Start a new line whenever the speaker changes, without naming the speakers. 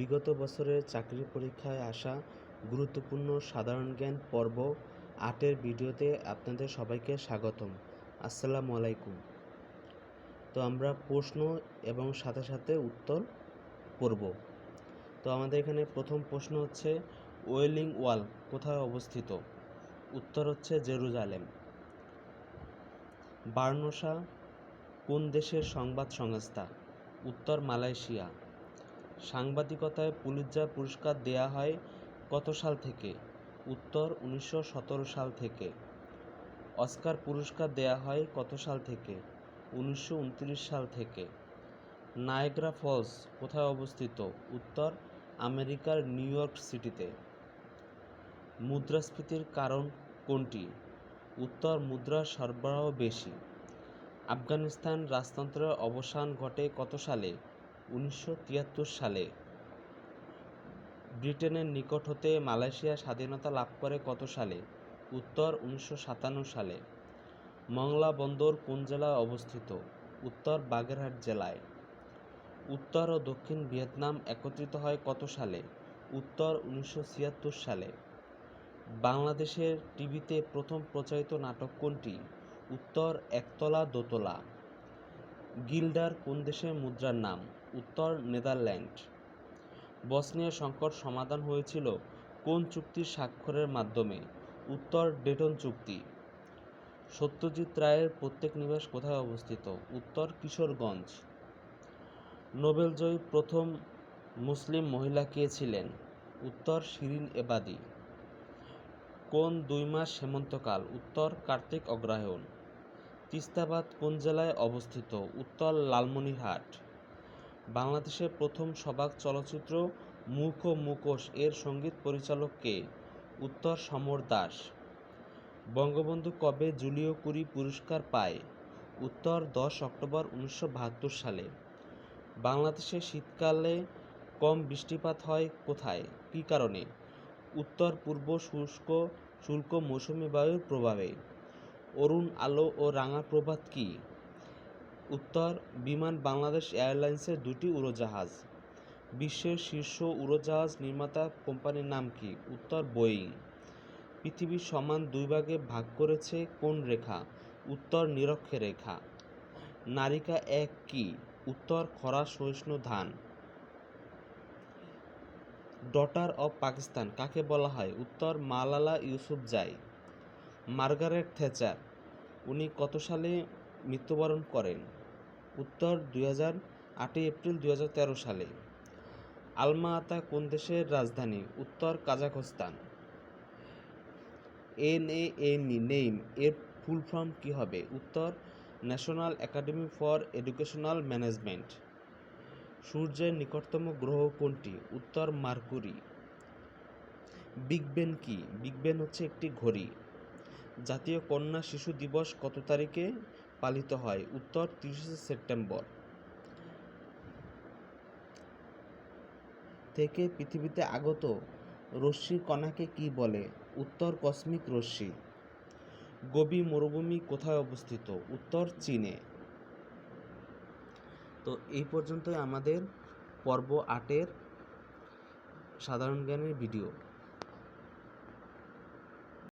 বিগত বছরের চাকরি পরীক্ষায় আসা গুরুত্বপূর্ণ সাধারণ জ্ঞান পর্ব আটের ভিডিওতে আপনাদের সবাইকে স্বাগতম। আসসালামু আলাইকুম। তো আমরা প্রশ্ন এবং সাথে সাথে উত্তর পড়ব তো আমাদের এখানে প্রথম প্রশ্ন হচ্ছে, ওয়েলিং ওয়াল কোথায় অবস্থিত? উত্তর হচ্ছে জেরুজালেম। বার্নসা কোন দেশের সংবাদ সংস্থা? উত্তর মালয়েশিয়া। সাংবাদিকতায় পুলিৎজার পুরস্কার দেয়া হয় কত সাল থেকে? উত্তর, উনিশশো সতেরো সাল থেকে। অস্কার পুরস্কার দেয়া হয় কত সাল থেকে? উনিশশো উনত্রিশ সাল থেকে। নায়গ্রা ফলস কোথায় অবস্থিত? উত্তর, আমেরিকার নিউ ইয়র্ক সিটিতে। মুদ্রাস্ফীতির কারণ কোনটি? উত্তর মুদ্রার সরবরাহ বেশি। আফগানিস্তান রাজতন্ত্রের অবসান ঘটে কত সালে? উনিশশো তিয়াত্তর সালে। ব্রিটেনের নিকট হতে মালয়েশিয়া স্বাধীনতা লাভ করে কত সালে? উত্তর উনিশশো সাতান্ন সালে। মংলা বন্দর কোন জেলায় অবস্থিত? উত্তর বাগেরহাট জেলায়। উত্তর ও দক্ষিণ ভিয়েতনাম একত্রিত হয় কত সালে? উত্তর উনিশশো ছিয়াত্তর সালে। বাংলাদেশের টিভিতে প্রথম প্রচারিত নাটক কোনটি? উত্তর একতলা দোতলা। গিল্ডার কোন দেশের মুদ্রার নাম? উত্তর নেদারল্যান্ড। বসনিয়া সংকট সমাধান হয়েছিল কোন চুক্তির স্বাক্ষরের মাধ্যমে? উত্তর ডেটন চুক্তি। সত্যজিৎ রায়ের প্রত্যেক নিবাস কোথায় অবস্থিত? উত্তর কিশোরগঞ্জ। নোবেলজয়ী প্রথম মুসলিম মহিলা কে ছিলেন? উত্তর শিরিন এবাদি। কোন দুই মাস হেমন্তকাল? উত্তর কার্তিক অগ্রহায়ণ। তিস্তাবাদ কোন জেলায় অবস্থিত? উত্তর লালমনিরহাট। বাংলাদেশের প্রথম সবাক চলচ্চিত্র মুখ ও মুখোশ এর সংগীত পরিচালক কে? উত্তর সমর দাস। বঙ্গবন্ধু কবে জুলিও কুরি পুরস্কার পায়? উত্তর দশ অক্টোবর উনিশশো বাহাত্তর সালে। বাংলাদেশে শীতকালে কম বৃষ্টিপাত হয় কোথায়? কী কারণে? উত্তর পূর্ব শুষ্ক শুল্ক মৌসুমি বায়ুর প্রভাবে। অরুণ, আলো ও রাঙা প্রভাত কি? উত্তর, বিমান বাংলাদেশ এয়ারলাইন্সের দুটি উড়োজাহাজ। বিশ্বের শীর্ষ উড়োজাহাজ নির্মাতা কোম্পানির নাম কি? উত্তর, বোয়িং। পৃথিবীর সমান দুই ভাগে ভাগ করেছে কোন রেখা? উত্তর নিরক্ষরেখা নারিকা এক কি? উত্তর, খরা, সহিষ্ণু, ধান। ডটার অব পাকিস্তান, কাকে বলা হয়? উত্তর, মালালা ইউসুফ ইউসুফজাই মার্গারেট থেচার। উনি কত সালে মৃত্যুবরণ করেন? উত্তর, দুই হাজার আটই এপ্রিল, দুই হাজার তেরো সালে। আলমা আতা কোন দেশের রাজধানী? উত্তর, Kazakhstan. N A M name. এর ফুল ফর্ম কী হবে? উত্তর, National Academy for Educational Management. সূর্যের নিকটতম গ্রহ কোনটি? উত্তর, মার্কুরি। বিগ বেন কি? বিগ বেন হচ্ছে একটি ঘড়ি। জাতীয় কন্যা শিশু দিবস কত তারিখে পালিত হয়? উত্তর, তিরিশে সেপ্টেম্বর। থেকে পৃথিবীতে আগত রশ্মির কণাকে কি বলে? উত্তর, কসমিক রশ্মি। গোবি মরুভূমি কোথায় অবস্থিত? উত্তর, চীনে। তো এই পর্যন্তই আমাদের পর্ব আটের সাধারণ জ্ঞানের ভিডিও।